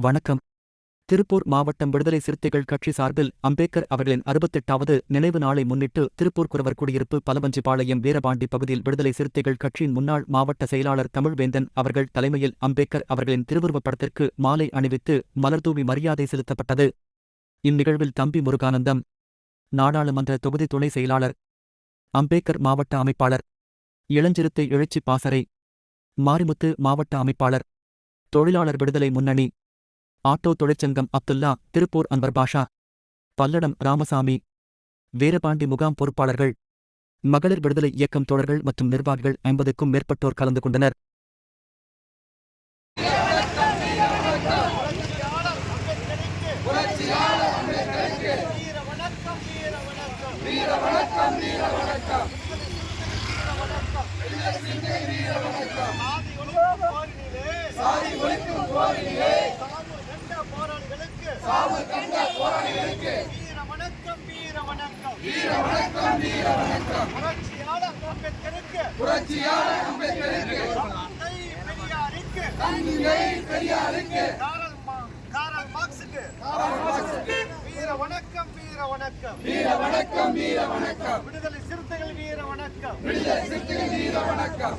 வணக்கம். திருப்பூர் மாவட்டம் விடுதலை சிறுத்தைகள் கட்சி சார்பில் அம்பேத்கர் அவர்களின் அறுபத்தெட்டாவது நினைவு நாளை முன்னிட்டு திருப்பூர் குறவர் குடியிருப்பு பலவஞ்சிபாளையம் வீரபாண்டி பகுதியில் விடுதலை சிறுத்தைகள் கட்சியின் முன்னாள் மாவட்ட செயலாளர் தமிழ்வேந்தன் அவர்கள் தலைமையில் அம்பேத்கர் அவர்களின் திருவுருவப் படத்திற்கு மாலை அணிவித்து மலர்தூவி மரியாதை செலுத்தப்பட்டது. இந்நிகழ்வில் தம்பி முருகானந்தம் நாடாளுமன்ற தொகுதி துணை செயலாளர் அம்பேத்கர் மாவட்ட அமைப்பாளர் இளஞ்சிறுத்தை எழுச்சி பாசறை மாரிமுத்து மாவட்ட அமைப்பாளர் தொழிலாளர் விடுதலை முன்னணி ஆட்டோ தொழிற்சங்கம் அப்துல்லா திருப்பூர் அன்வர் பாஷா பல்லடம் ராமசாமி வீரபாண்டி முகாம் பொறுப்பாளர்கள் மகளிர் விடுதலை இயக்கம் தோழர்கள் மற்றும் நிர்வாகிகள் ஐம்பதுக்கும் மேற்பட்டோர் கலந்து கொண்டனர். சாதி ஒழிக்கும் சாதி ஒழிக்கும் போரினிலே. சாவு கண்ட போராளிகளுக்கு வீர வணக்கம் வீர வணக்கம் வீர வணக்கம் வீர வணக்கம் புரட்சியாளர் அம்பேத்கருக்கு. புரட்சியாளர் அம்பேத்கருக்கு. தந்தை பெரியாருக்கு. தந்தை பெரியாருக்கு. காரல் காரல் காரல் வீர வணக்கம் வீர வணக்கம் வீர வணக்கம் வீர வணக்கம் விடுதலை சிறுத்தைகள் வீர வணக்கம் விடுதலை சிறுத்தைகள் வீர வணக்கம்